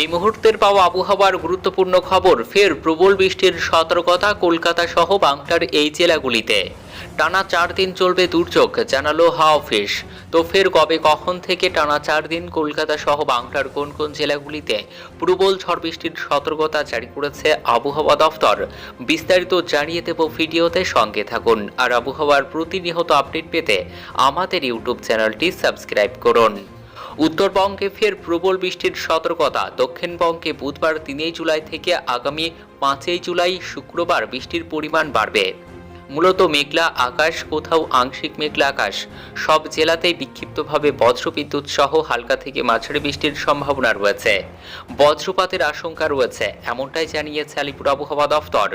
এই মুহূর্তের পাওয়া আবহাওয়ার গুরুত্বপূর্ণ খবর ফের প্রবল বৃষ্টির সতর্কতা কলকাতা সহ বাংলার এই জেলাগুলিতে। টানা চার দিন চলবে দুর্যোগ, জানালো হাওয়া অফিস। তো ফের কবে, কখন থেকে টানা চার দিন কলকাতা সহ বাংলার কোন কোন জেলাগুলিতে প্রবল ঝড় বৃষ্টির সতর্কতা জারি করেছে আবহাওয়া দফতর? বিস্তারিত জানিয়ে দেব ভিডিওতে সঙ্গে থাকুন। আর আবহাওয়ার প্রতিনিয়ত আপডেট পেতে আমাদের ইউটিউব চ্যানেলটি সাবস্ক্রাইব করুন। উত্তরবঙ্গে ফের প্রবল বৃষ্টির সতর্কতা। দক্ষিণবঙ্গে বুধবার তিনই জুলাই থেকে আগামী পাঁচই জুলাই শুক্রবার বৃষ্টির পরিমাণ বাড়বে। মূলত মেঘলা আকাশ, কোথাও আংশিক মেঘলা আকাশ। সব জেলাতেই বিক্ষিপ্তভাবে বজ্রবিদ্যুৎ সহ হালকা থেকে মাঝারি বৃষ্টির সম্ভাবনা রয়েছে। বজ্রপাতের আশঙ্কা রয়েছে, এমনটাই জানিয়েছে আলিপুর আবহাওয়া দফতর।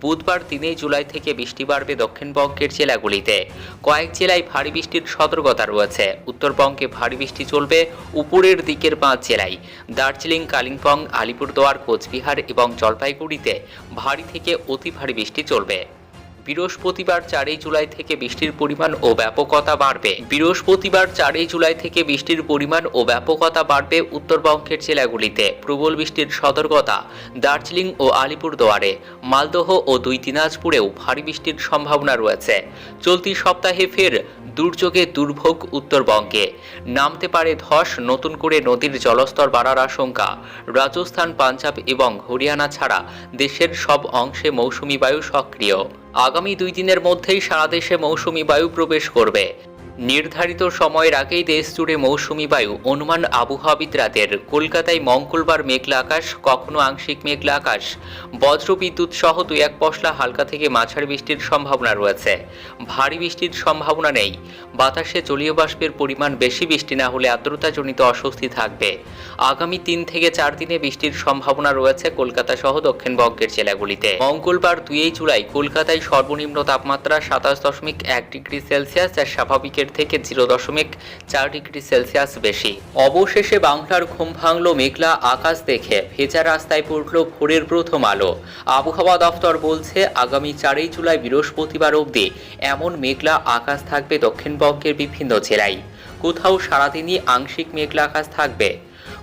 বুধবার তিনই জুলাই থেকে বৃষ্টি বাড়বে দক্ষিণবঙ্গের জেলাগুলিতে। কয়েক জেলায় ভারী বৃষ্টির সতর্কতা রয়েছে। উত্তরবঙ্গে ভারী বৃষ্টি চলবে উপরের দিকের পাঁচ জেলায়। দার্জিলিং, কালিম্পং, আলিপুরদুয়ার, কোচবিহার এবং জলপাইগুড়িতে ভারী থেকে অতি ভারী বৃষ্টি চলবে। বৃহস্পতিবার চারই জুলাই থেকে বৃষ্টির পরিমাণ ও ব্যাপকতা বাড়বে। বৃহস্পতিবার চারই জুলাই থেকে বৃষ্টির পরিমাণ ও ব্যাপকতা বাড়বে উত্তরবঙ্গের জেলাগুলিতে। প্রবল বৃষ্টির সতর্কতা দার্জিলিং ও আলিপুরদুয়ারে, মালদহ ও দুই দিনাজপুরেও ভারী বৃষ্টির সম্ভাবনা রয়েছে। চলতি সপ্তাহে ফের দুর্যোগে দুর্ভোগ উত্তরবঙ্গে। নামতে পারে ধস, নতুন করে নদীর জলস্তর বাড়ার আশঙ্কা। রাজস্থান, পাঞ্জাব এবং হরিয়ানা ছাড়া দেশের সব অংশে মৌসুমি বায়ু সক্রিয়। আগামী দুই দিনের মধ্যেই সারা দেশে মৌসুমি বায়ু প্রবেশ করবে। নির্ধারিত সময়ের আগেই দেশ জুড়ে মৌসুমি বায়ু, অনুমান আবহাওয়াবিদরাদের কলকাতায় মঙ্গলবার মেঘলা আকাশ, কখনো আংশিক মেঘলা আকাশ। বজ্রবিদ্যুৎ সহ দুই এক পশলা হালকা থেকে মাঝারি বৃষ্টির সম্ভাবনা রয়েছে। ভারী বৃষ্টির সম্ভাবনা নেই। বাতাসে জলীয় বাষ্পের পরিমাণ বেশি, বৃষ্টি না হলে আর্দ্রতাজনিত অস্বস্তি থাকবে। আগামী তিন থেকে চার দিনে বৃষ্টির সম্ভাবনা রয়েছে কলকাতা সহ দক্ষিণবঙ্গের জেলাগুলিতে। মঙ্গলবার দুই জুলাই কলকাতায় সর্বনিম্ন তাপমাত্রা সাতাশ দশমিক এক ডিগ্রি সেলসিয়াস, যা স্বাভাবিকের থেকে জিরো দশমিক চার ডিগ্রি সেলসিয়াস বেশি। অবশেষে বাংলার ঘুম ভাঙল, মেঘলা আকাশ দেখে ভেজা রাস্তায় পড়ল ভোরের প্রথম আলো। আবহাওয়া দফতর বলছে, আগামী চারই জুলাই বৃহস্পতিবার অবধি এমন মেঘলা আকাশ থাকবে দক্ষিণবঙ্গের বিভিন্ন জেলায়। কোথাও সারাদিনই আংশিক মেঘলা আকাশ থাকবে।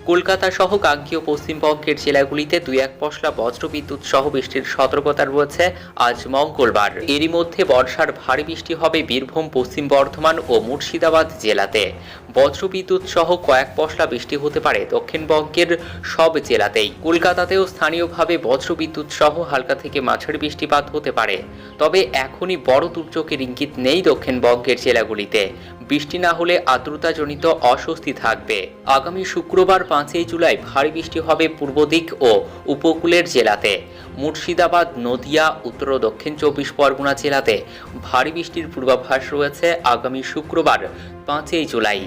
কলকাতা সহ গাঙ্গীয় পশ্চিমবঙ্গের জেলাগুলিতে দুই এক পশলা বজ্রবিদ্যুৎ সহ বৃষ্টির সতর্কতা রয়েছে আজ মঙ্গলবার। এরই মধ্যে বর্ষার ভারী বৃষ্টি হবে বীরভূম, পশ্চিম বর্ধমান ও মুর্শিদাবাদ জেলাতে। বজ্রবিদ্যুৎ সহ কয়েক পশলা বৃষ্টি হতে পারে দক্ষিণবঙ্গের সব জেলাতেই। কলকাতাতেও স্থানীয়ভাবে বজ্রবিদ্যুৎ সহ হালকা থেকে মাঝারি বৃষ্টিপাত হতে পারে। তবে এখনই বড় দুর্যোগের ইঙ্গিত নেই দক্ষিণবঙ্গের জেলাগুলিতে। বৃষ্টি না হলে আর্দ্রতাজনিত অস্বস্তি থাকবে। আগামী শুক্রবার পাঁচই জুলাই ভারী বৃষ্টি হবে পূর্ব দিক ও উপকূলের জেলাতে। মুর্শিদাবাদ, নদিয়া, উত্তর ও দক্ষিণ চব্বিশ পরগনা জেলাতে ভারী বৃষ্টির পূর্বাভাস রয়েছে আগামী শুক্রবার, পাঁচই জুলাই।